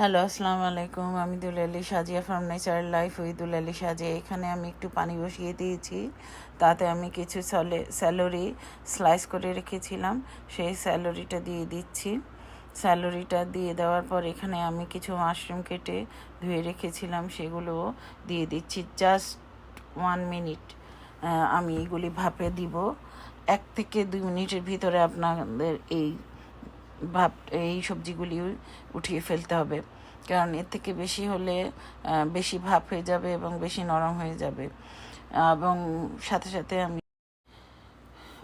Hello, আসসালামু আলাইকুম। আমি Dulali Sajia from nature life we Dulali Sajia. এখানে আমি একটু পানি বসিয়ে দিয়েছি। তাতে আমি কিছু সলে স্যালোরি স্লাইস করে রেখেছিলাম। সেই স্যালোরিটা দিয়ে দিচ্ছি। স্যালোরিটা দিয়ে দেওয়ার পর এখানে আমি কিছু মাশরুম কেটে ধুয়ে রেখেছিলাম। সেগুলো দিয়ে দিচ্ছি জাস্ট ওয়ান মিনিট আমি এগুলি ভাপে দিব। এক থেকে দুই মিনিটের ভিতরে আপনাদের এই ভাপ এই সবজিগুলি উঠিয়ে ফেলতে হবে। কারণ এর থেকে বেশি হলে বেশি ভাপ হয়ে যাবে এবং বেশি নরম হয়ে যাবে। এবং সাথে সাথে আমি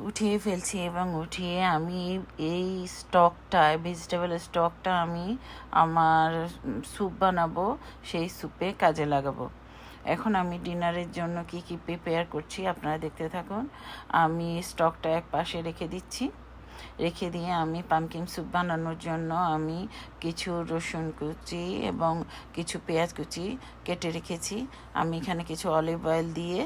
উঠিয়ে ফেলছি এবং উঠিয়ে আমি এই স্টকটা ভেজিটেবল স্টকটা আমি আমার স্যুপ বানাবো, সেই স্যুপে কাজে লাগাবো। এখন আমি ডিনারের জন্য কি কি প্রিপেয়ার করছি আপনারা দেখতে থাকুন। আমি স্টকটা এক পাশে রেখে দিচ্ছি। রেখে দিয়ে আমি পামকিন স্যুপ বানানোর জন্য আমি কিছু রসুন কুচি এবং কিছু পেঁয়াজ কুচি কেটে রেখেছি। আমি এখানে কিছু অলিভ অয়েল দিয়ে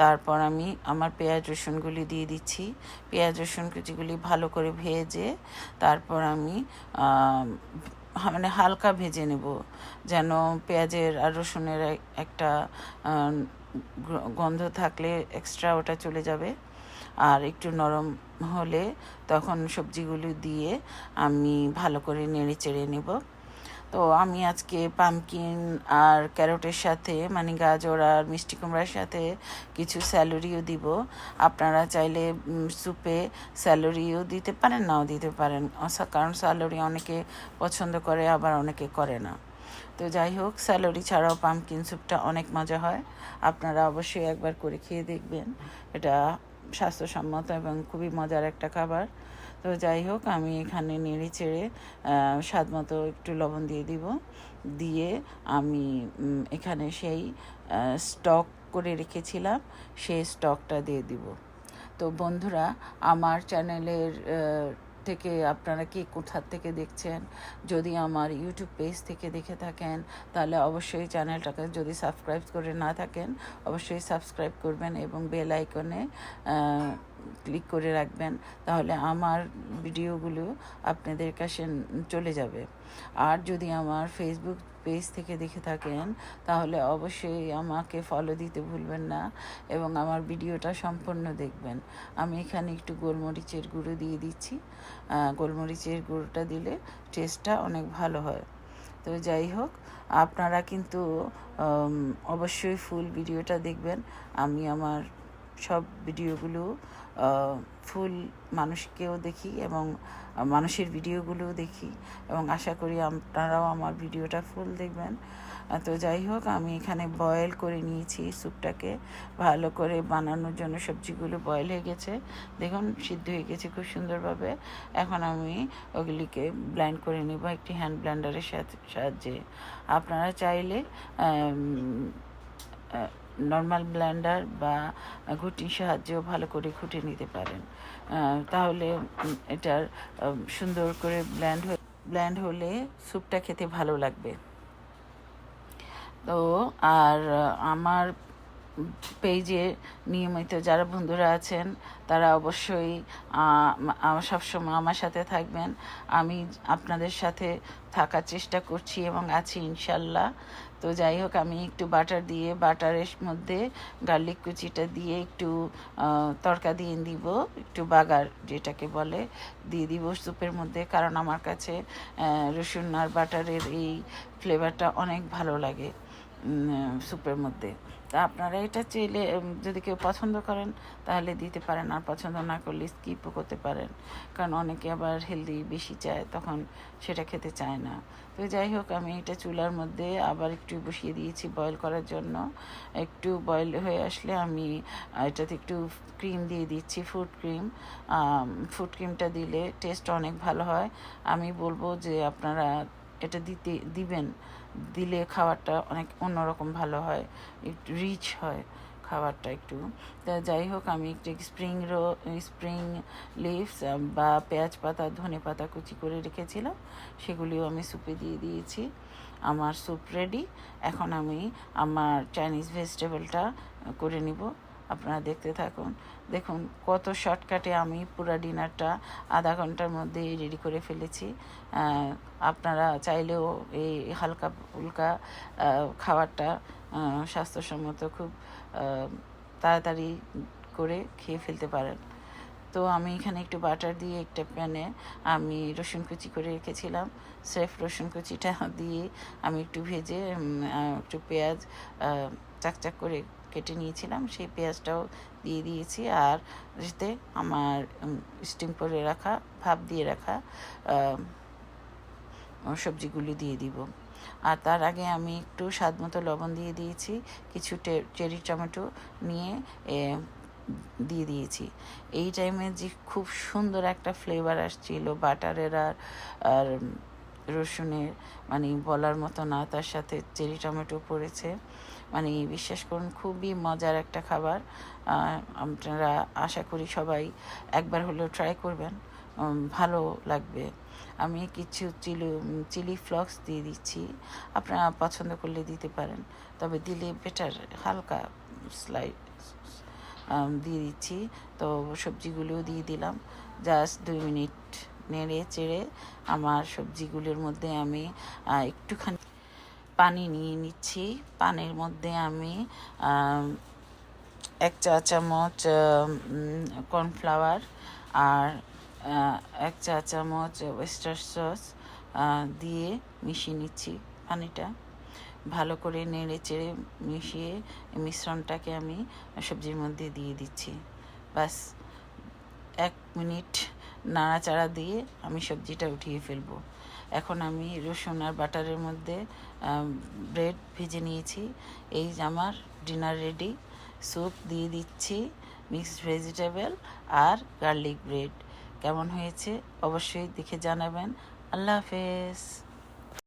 তারপর আমি আমার পেঁয়াজ রসুনগুলি দিয়ে দিচ্ছি। পেঁয়াজ রসুন কুচিগুলি ভালো করে ভেজে তারপর আমি মানে হালকা ভেজে নেব যেন পেঁয়াজের আর রসুনের একটা গন্ধ থাকলে এক্সট্রা ওটা চলে যাবে। আর একটু নরম হলে তখন সবজিগুলো দিয়ে আমি ভালো করে নেড়ে চেড়ে নেব। তো আমি আজকে পামকিন আর ক্যারোটের সাথে মানে গাজর আর মিষ্টি কুমড়ার সাথে কিছু স্যালারিও দিব। আপনারা চাইলে স্যুপে স্যালারিও দিতে পারেন, নাও দিতে পারেন। কারণ স্যালারি অনেকে পছন্দ করে, আবার অনেকে করে না। তো যাই হোক স্যালারি ছাড়াও পামকিন স্যুপটা অনেক মজা হয়। আপনারা অবশ্যই একবার করে খেয়ে দেখবেন। এটা স্বাস্থ্যসম্মত এবং খুবই মজার একটা খাবার। তো যাই হোক, আমি এখানে নেড়ে চেড়ে স্বাদ মতো একটু লবণ দিয়ে দিব। দিয়ে আমি এখানে সেই স্টক করে রেখেছিলাম, সেই স্টকটা দিয়ে দিব। তো বন্ধুরা, আমার চ্যানেলের থেকে আপনারা কি কোথার থেকে দেখছেন, যদি আমার ইউটিউব পেজ থেকে দেখে থাকেন, তাহলে অবশ্যই চ্যানেলটাকে যদি সাবস্ক্রাইব করে না থাকেন, অবশ্যই সাবস্ক্রাইব করবেন এবং বেল আইকনে ক্লিক করে রাখবেন, তাহলে আমার ভিডিওগুলো আপনাদের কাছে চলে যাবে। আর যদি আমার ফেসবুক পেজ থেকে দেখে থাকেন, তাহলে অবশ্যই আমাকে ফলো দিতে ভুলবেন না এবং আমার ভিডিওটা সম্পূর্ণ দেখবেন। আমি এখানে একটু গোলমরিচের গুঁড়ো দিয়ে দিচ্ছি। গোলমরিচের গুঁড়োটা দিলে টেস্টটা অনেক ভালো হয়। তো যাই হোক, আপনারা কিন্তু অবশ্যই ফুল ভিডিওটা দেখবেন। আমি আমার সব ভিডিওগুলো ফুল মানুষকেও দেখি এবং মানুষের ভিডিওগুলোও দেখি এবং আশা করি আপনারাও আমার ভিডিওটা ফুল দেখবেন। তো যাই হোক, আমি এখানে বয়েল করে নিয়েছি স্যুপটাকে। ভালো করে বানানোর জন্য সবজিগুলো বয়েল হয়ে গেছে। দেখুন, সিদ্ধ হয়ে গেছে খুব সুন্দরভাবে। এখন আমি ওগুলিকে ব্লেন্ড করে নেব একটি হ্যান্ড ব্লেন্ডারের সাথে সাহায্যে। আপনারা চাইলে নর্মাল ব্ল্যান্ডার বা ঘুটির সাহায্যেও ভালো করে ঘুটে নিতে পারেন। তাহলে এটার সুন্দর করে ব্ল্যান্ড ব্ল্যান্ড হলে স্যুপটা খেতে ভালো লাগবে। তো, আর আমার পেজে নিয়মিত যারা বন্ধুরা আছেন, তারা অবশ্যই সবসময় আমার সাথে থাকবেন। আমি আপনাদের সাথে থাকার চেষ্টা করছি এবং আছি ইনশাল্লাহ। তো যাই হোক, আমি একটু বাটার দিয়ে, বাটারের মধ্যে গার্লিক কুচিটা দিয়ে একটু তড়কা দিয়ে দিব, একটু বাগার যেটাকে বলে, দিয়ে দিব স্যুপের মধ্যে। কারণ আমার কাছে রসুন আর বাটারের এই ফ্লেভারটা অনেক ভালো লাগে স্যুপের মধ্যে। তা আপনারা এটা চাইলে যদি কেউ পছন্দ করেন, তাহলে দিতে পারেন। আর পছন্দ না করলে স্কিপও করতে পারেন। কারণ অনেকে আবার হেলদি বেশি চায়, তখন সেটা খেতে চায় না। তো যাই হোক, আমি এটা চুলার মধ্যে আবার একটু বসিয়ে দিয়েছি বয়েল করার জন্য। একটু বয়েল হয়ে আসলে আমি এটাতে একটু ক্রিম দিয়ে দিচ্ছি ফুড ক্রিম ফুড ক্রিমটা দিলে টেস্ট অনেক ভালো হয়। আমি বলব যে আপনারা এটা দিতে, দিবেন, দিলে খাবারটা অনেক অন্যরকম ভালো হয়, একটু রিচ হয় খাবারটা একটু। তা যাই হোক, আমি একটু স্প্রিং রো স্প্রিং লিভস বা পেঁয়াজ পাতা, ধনে পাতা কুচি করে রেখেছিলাম, সেগুলিও আমি স্যুপে দিয়ে দিয়েছি। আমার স্যুপ রেডি এখন আমি আমার চাইনিজ ভেজিটেবলটা করে নিব। আপনারা দেখতে থাকুন। দেখুন, কত শর্টকাটে আমি পুরো ডিনারটা আধা ঘণ্টার মধ্যে রেডি করে ফেলেছি। আপনারা চাইলেও এই হালকা ফুলকা খাবারটা স্বাস্থ্যসম্মত খুব তাড়াতাড়ি করে খেয়ে ফেলতে পারেন। তো আমি এখানে একটু বাটার দিয়ে একটা প্যানে আমি রসুন কুচি করে রেখেছিলাম। সেফ রসুন কুচিটা দিয়ে আমি একটু ভেজে একটু পেঁয়াজ চাকচাক করে কেটে নিয়েছিলাম, সেই পেঁয়াজটাও দিয়ে দিয়েছি। আর যাতে আমার স্টিম করে রাখা, ভাপ দিয়ে রাখা সবজিগুলি দিয়ে দিব। আর তার আগে আমি একটু স্বাদ মতো লবণ দিয়ে দিয়েছি, কিছু চেরি টমেটো নিয়ে দিয়ে দিয়েছি। এই টাইমে যে খুব সুন্দর একটা ফ্লেভার আসছিল, বাটারের আর আর রসুনের মানে বলার মতো না, তার সাথে চেরি টমেটো পড়েছে। মানে বিশ্বাস করুন, খুবই মজার একটা খাবার। আপনারা আশা করি সবাই একবার হলেও ট্রাই করবেন। ভালো লাগবে। আমি কিছু চিলি চিলি ফ্লক্স দিয়ে দিচ্ছি। আপনারা পছন্দ করলে দিতে পারেন। তবে দিলে বেটার হালকা স্লাইড দিয়ে দিচ্ছি। তো সবজিগুলোও দিয়ে দিলাম। জাস্ট দুই মিনিট নেড়ে চেড়ে আমার সবজিগুলোর মধ্যে আমি একটুখানি পানি নিয়ে নিচ্ছি। পানির মধ্যে আমি এক চা চামচ কর্নফ্লাওয়ার আর এক চা চামচ ওয়েস্টার সস দিয়ে মিশিয়ে নিচ্ছি পানিটা। ভালো করে নেড়ে চেড়ে মিশিয়ে মিশ্রণটাকে আমি সবজির মধ্যে দিয়ে দিচ্ছি। বাস এক মিনিট নাড়াচাড়া দিয়ে আমি সবজিটা উঠিয়ে ফেলব। এখন আমি রসুন আর বাটারের মধ্যে ব্রেড ভেজে নিয়েছি। এই আমার ডিনার রেডি স্যুপ দিয়ে দিচ্ছি মিক্সড ভেজিটেবল আর গার্লিক ব্রেড কেমন হয়েছে অবশ্যই দেখে জানাবেন। আল্লাহ হাফেজ।